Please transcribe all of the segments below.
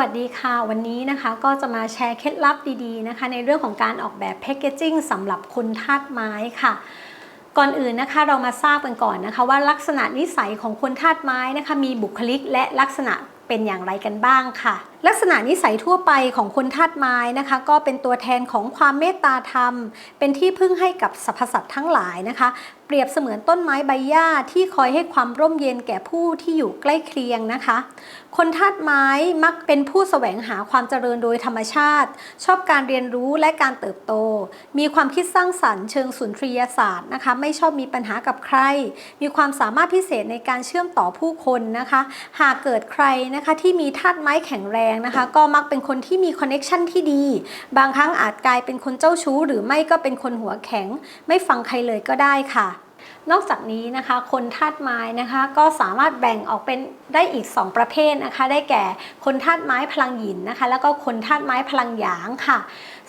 วัสดีค่ะ วันนี้นะคะก็จะมาแชร์เคล็ดลับดีๆนะคะ ในเรื่องของการออกแบบแพคเกจิ้งสำหรับคนธาตุไม้ค่ะ ก่อนอื่นนะคะเรามาทราบกันก่อนนะคะ ว่าลักษณะนิสัยของคนธาตุไม้นะคะมีบุคลิกและลักษณะเป็นอย่างไรกันบ้างค่ะ ลักษณะนิสัยทั่วไปของคนธาตุไม้นะคะ ก็เป็นตัวแทนของความเมตตาธรรม เป็นที่พึ่งให้กับสรรพสัตว์ทั้งหลายนะคะ เปรียบเสมือนต้นไม้ใบหญ้าที่คอยให้ความร่มเย็นแก่ผู้ที่อยู่ใกล้เคียงนะคะ คนธาตุไม้มักเป็นผู้แสวงหาความเจริญโดยธรรมชาติ ชอบการเรียนรู้และการเติบโต มีความคิดสร้างสรรค์เชิงสุนทรียศาสตร์นะคะ ไม่ชอบมีปัญหากับใคร มีความสามารถพิเศษในการเชื่อมต่อผู้คนนะคะ หากเกิดใครนะคะที่มีธาตุไม้แข็งแรงนะคะ ก็มักเป็นคนที่มีคอนเน็ชันที่ดี บางครั้งอาจกลายเป็นคนเจ้าชู้ หรือไม่ก็เป็นคนหัวแข็ง ไม่ฟังใครเลยก็ได้ค่ะ นอกจากนี้นะคะ คนธาตุไม้นะคะก็สามารถแบ่งออกเป็นได้อีก 2 ประเภทนะคะ ได้แก่คนธาตุไม้พลังหยินนะคะ แล้วก็คนธาตุไม้พลังหยางค่ะ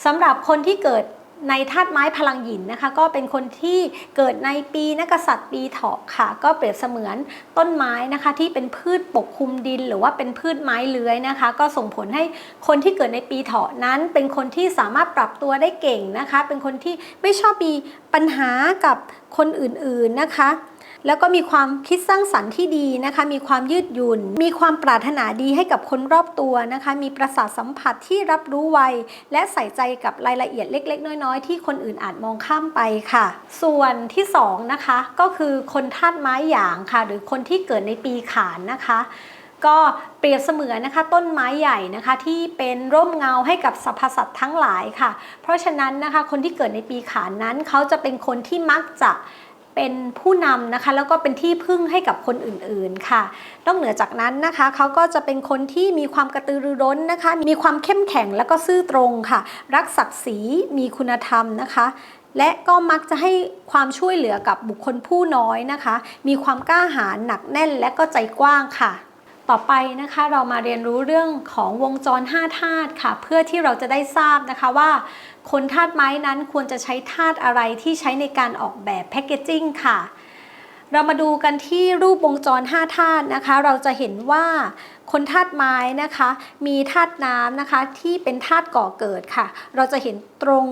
สำหรับคนที่เกิด ในธาตุไม้พลังหยินนะคะ ก็เป็นคนที่เกิดในปีนักษัตริย์ปีเถาะค่ะ ก็เปรียบเสมือนต้นไม้นะคะ ที่เป็นพืชปกคลุมดิน หรือว่าเป็นพืชไม้เลื้อยนะคะ ก็ส่งผลให้คนที่เกิดในปีเถาะนั้น เป็นคนที่สามารถปรับตัวได้เก่งนะคะ เป็นคนที่ไม่ชอบมีปัญหากับคนอื่นๆนะคะ แล้วก็มีความคิดสร้างสรรค์ที่ดีนะคะ มีความยืดหยุ่น มีความปรารถนาดีให้กับคนรอบตัวนะคะ มีประสาทสัมผัสที่รับรู้ไว และใส่ใจกับรายละเอียดเล็ก ๆ น้อย ๆ ที่คนอื่นอาจมองข้ามไปค่ะ ส่วนที่สองนะคะก็คือคนธาตุไม้หยางค่ะ หรือคนที่เกิดในปีขานนะคะก็เปรียบเสมือนนะคะต้นไม้ใหญ่นะคะที่เป็นร่มเงาให้กับสรรพสัตว์ทั้งหลายค่ะ เพราะฉะนั้นนะคะคนที่เกิดในปีขานนั้นเขาจะเป็นคนที่มักจะ เป็นผู้นำนะคะแล้วก็เป็นที่พึ่งให้กับคนอื่นๆค่ะนอกเหนือจากนั้นนะคะเขาก็จะเป็นคนที่มีความกระตือรือร้นนะคะ มีความเข้มแข็งแล้วก็ซื่อตรงค่ะ รักศักดิ์ศรีมีคุณธรรมนะคะ และก็มักจะให้ความช่วยเหลือกับบุคคลผู้น้อยนะคะ มีความกล้าหาญหนักแน่นและก็ใจกว้างค่ะ ต่อไปนะคะเรามาเรียนรู้เรื่องของวงจร5ธาตุค่ะ เพื่อที่เราจะได้ทราบนะคะว่า คนธาตุไม้นั้นควรจะใช้ธาตุอะไรที่ใช้ในการออกแบบแพคเกจิ้งค่ะ เรามาดูกันที่รูปวงจร5ธาตุนะคะ เราจะเห็นว่าคนธาตุไม้นะคะ มีธาตุน้ำนะคะที่เป็นธาตุก่อเกิดค่ะ เราจะเห็นตรง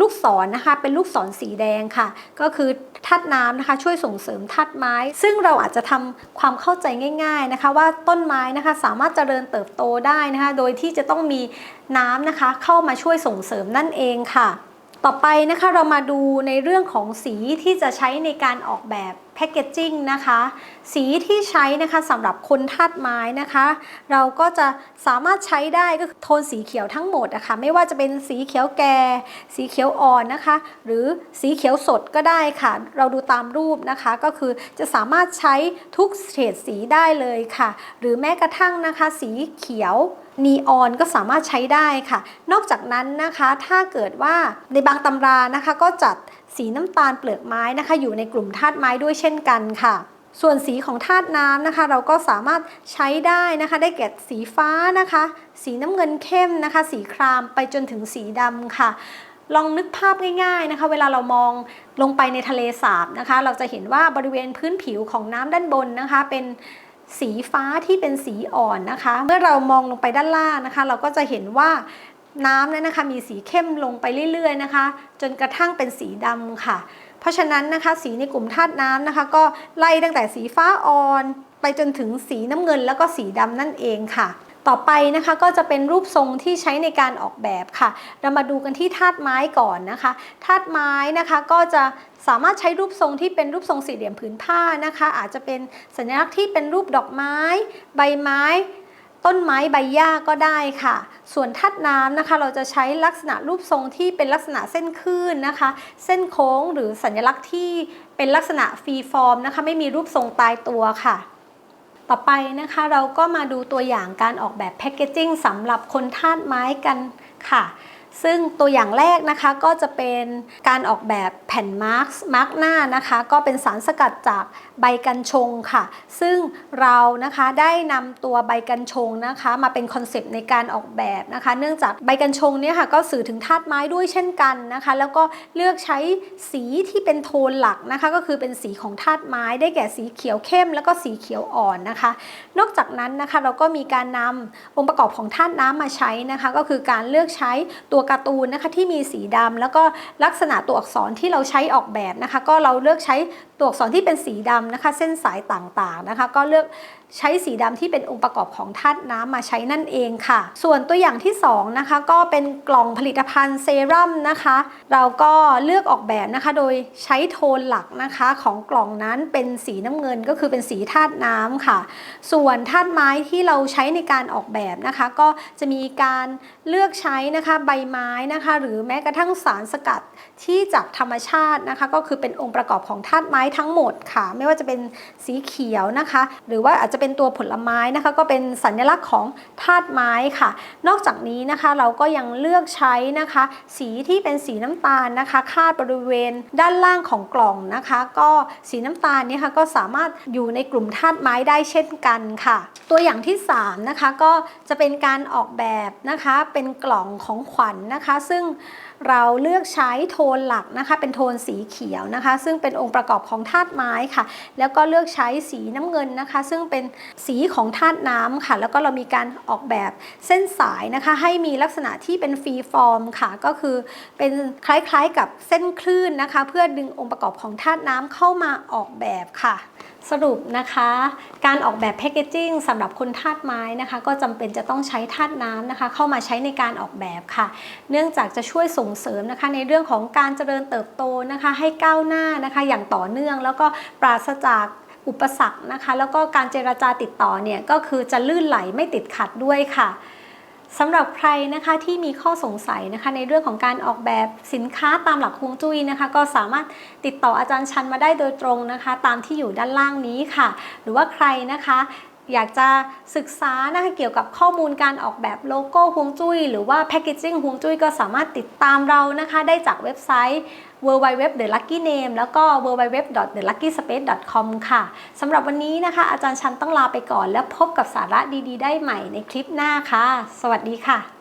ลูกศรนนะคะเป็นลูกศรสีแดงค่ะ ก็คือธาตุน้ำนะคะช่วยส่งเสริมธาตุไม้ ซึ่งเราอาจจะทำความเข้าใจง่าย ๆนะคะ ว่าต้นไม้นะคะสามารถเจริญเติบโตได้นะคะ โดยที่จะต้องมีน้ำนะคะเข้ามาช่วยส่งเสริมนั่นเองค่ะ ต่อไปนะคะเรามาดูในเรื่องของสีที่จะใช้ในการออกแบบ แพคเกจจิ้งนะคะ สีที่ใช้นะคะสำหรับคนธาตุไม้นะคะ เราก็จะสามารถใช้ได้ก็คือโทนสีเขียวทั้งหมดนะคะไม่ว่าจะเป็นสีเขียวแก่ สีเขียวอ่อนนะคะ หรือสีเขียวสดก็ได้ค่ะ เราดูตามรูปนะคะ ก็คือจะสามารถใช้ทุกเฉดสีได้เลยค่ะ หรือแม้กระทั่งนะคะ สีเขียวนีออนก็สามารถใช้ได้ค่ะ นอกจากนั้นนะคะถ้าเกิดว่าในบางตำรานะคะก็จัดสีน้ำตาลเปลือกไม้นะคะ อยู่ในกลุ่มธาตุไม้ด้วยเช่นช่นกันค่ะ ส่วนสีของธาตุน้ำนะคะ เราก็สามารถใช้ได้นะคะ ได้แก่สีฟ้านะคะ สีน้ำเงินเข้มนะคะ สีครามไปจนถึงสีดำค่ะลองนึกภาพง่ายๆนะคะ เวลาเรามองลงไปในทะเลสาบนะคะ เราจะเห็นว่าบริเวณพื้นผิวของน้ำด้านบนนะคะ เป็นสีฟ้าที่เป็นสีอ่อนนะคะ เมื่อเรามองลงไปด้านล่างนะคะ เราก็จะเห็นว่าน้ำนั้นนะคะ มีสีเข้มลงไปเรื่อยๆนะคะ จนกระทั่งเป็นสีดำค่ะ เพราะฉะนั้นนะคะสีในกลุ่มธาตุน้ำนะคะก็ไล่ตั้งแต่สีฟ้าอ่อน ไปจนถึงสีน้ำเงินแล้วก็สีดำนั่นเองค่ะต่อไปนะคะก็จะเป็นรูปทรงที่ใช้ในการออกแบบค่ะ เรามาดูกันที่ธาตุไม้ก่อนนะคะธาตุไม้นะคะก็จะสามารถใช้รูปทรงที่เป็นรูปทรงสี่เหลี่ยมผืนผ้านะคะ อาจจะเป็นสัญลักษณ์ที่เป็นรูปดอกไม้ ใบไม้ ต้นไม้ใบหญ้าก็ได้ค่ะ ส่วนธาตุน้ำนะคะ เราจะใช้ลักษณะรูปทรงที่เป็นลักษณะเส้นคลื่นนะคะ เส้นโค้งหรือสัญลักษณ์ที่เป็นลักษณะฟรีฟอร์มนะคะ ไม่มีรูปทรงตายตัวค่ะ ต่อไปนะคะเราก็มาดูตัวอย่างการออกแบบแพคเกจิ้งสำหรับคนธาตุไม้กันค่ะ ซึ่งตัวอย่างแรกนะคะก็จะเป็นการออกแบบแผ่นมาร์กมาร์กหน้านะคะ ก็เป็นสารสกัดจากใบกัญชงค่ะ ซึ่งเรานะคะได้นำตัวใบกัญชงนะคะ มาเป็นคอนเซปต์ในการออกแบบนะคะ เนื่องจากใบกัญชงเนี่ยค่ะก็สื่อถึงธาตุไม้ด้วยเช่นกันนะคะ แล้วก็เลือกใช้สีที่เป็นโทนหลักนะคะ ก็คือเป็นสีของธาตุไม้ได้แก่สีเขียวเข้ม แล้วก็สีเขียวอ่อนนะคะ นอกจากนั้นนะคะเราก็มีการนำองค์ประกอบของธาตุน้ำมาใช้นะคะ ก็คือการเลือกใช้ตัววการ์ตูนนะคะที่มีสีดำแล้วก็ลักษณะตัวอักษรที่เราใช้ออกแบบนะคะ ก็เราเลือกใช้ตัวอักษรที่เป็นสีดำนะคะ เส้นสายต่างๆนะคะ ก็เลือก ใช้สีดำที่เป็นองค์ประกอบของธาตุน้ำมาใช้นั่นเองค่ะ ส่วนตัวอย่างที่สองนะคะก็เป็นกล่องผลิตภัณฑ์เซรั่มนะคะ เราก็เลือกออกแบบนะคะโดยใช้โทนหลักนะคะของกล่องนั้นเป็นสีน้ำเงินก็คือเป็นสีธาตุน้ำค่ะ ส่วนธาตุไม้ที่เราใช้ในการออกแบบนะคะ ก็จะมีการเลือกใช้นะคะใบไม้นะคะ หรือแม้กระทั่งสารสกัดที่จากธรรมชาตินะคะ ก็คือเป็นองค์ประกอบของธาตุไม้ทั้งหมดค่ะ ไม่ว่าจะเป็นสีเขียวนะคะ หรือว่าอาจจะเป็นตัวผลไม้นะคะ ก็เป็นสัญลักษณ์ของธาตุไม้ค่ะ นอกจากนี้นะคะเราก็ยังเลือกใช้นะคะ สีที่เป็นสีน้ำตาลนะคะ คาดบริเวณด้านล่างของกล่องนะคะ ก็สีน้ำตาลเนี่ยค่ะก็สามารถอยู่ในกลุ่มธาตุไม้ได้เช่นกันค่ะ ตัวอย่างที่3นะคะก็จะเป็นการออกแบบนะคะเป็นกล่องของขวัญนนะคะ ซึ่งเราเลือกใช้โทนหลักนะคะ เป็นโทนสีเขียวนะคะ ซึ่งเป็นองค์ประกอบของธาตุไม้ค่ะ แล้วก็เลือกใช้สีน้ำเงินนะคะ ซึ่งเป็นสีของธาตุน้ำค่ะ แล้วก็เรามีการออกแบบเส้นสายนะคะ ให้มีลักษณะที่เป็นฟรีฟอร์มค่ะ ก็คือเป็นคล้ายๆกับเส้นคลื่นนะคะ เพื่อดึงองค์ประกอบของธาตุน้ำเข้ามาออกแบบค่ะสรุปนะคะ การออกแบบแพคเกจจิ้งสำหรับคนธาตุไม้นะคะ ก็จำเป็นจะต้องใช้ธาตุน้ำนะคะ เข้ามาใช้ในการออกแบบค่ะ เนื่องจากจะช่วยส่งเสริมนะคะ ในเรื่องของการเจริญเติบโตนะคะ ให้ก้าวหน้านะคะ อย่างต่อเนื่องแล้วก็ปราศจาก อุปสรรคนะคะ แล้วก็การเจรจาติดต่อเนี่ยก็คือจะลื่นไหลไม่ติดขัดด้วยค่ะสำหรับใครนะคะที่มีข้อสงสัยนะคะ ในเรื่องของการออกแบบสินค้าตามหลักฮวงจุ้ยนะคะ ก็สามารถติดต่ออาจารย์ชันมาได้โดยตรงนะคะ ตามที่อยู่ด้านล่างนี้ค่ะ หรือว่าใครนะคะ อยากจะศึกษานะคะเกี่ยวกับข้อมูลการออกแบบโลโก้ฮวงจุ้ย หรือว่าแพคเกจิ้งฮวงจุ้ยก็สามารถติดตามเรานะคะ ได้จากเว็บไซต์ w w w t h e l u c k y n a m e แล้วก็ w w w t h e l u c k y s p a c e c o m ค่ะสำหรับวันนี้นะคะ อาจารย์ชันต้องลาไปก่อน แล้วพบกับสาระดีๆ ได้ใหม่ในคลิปหน้าค่ะ สวัสดีค่ะ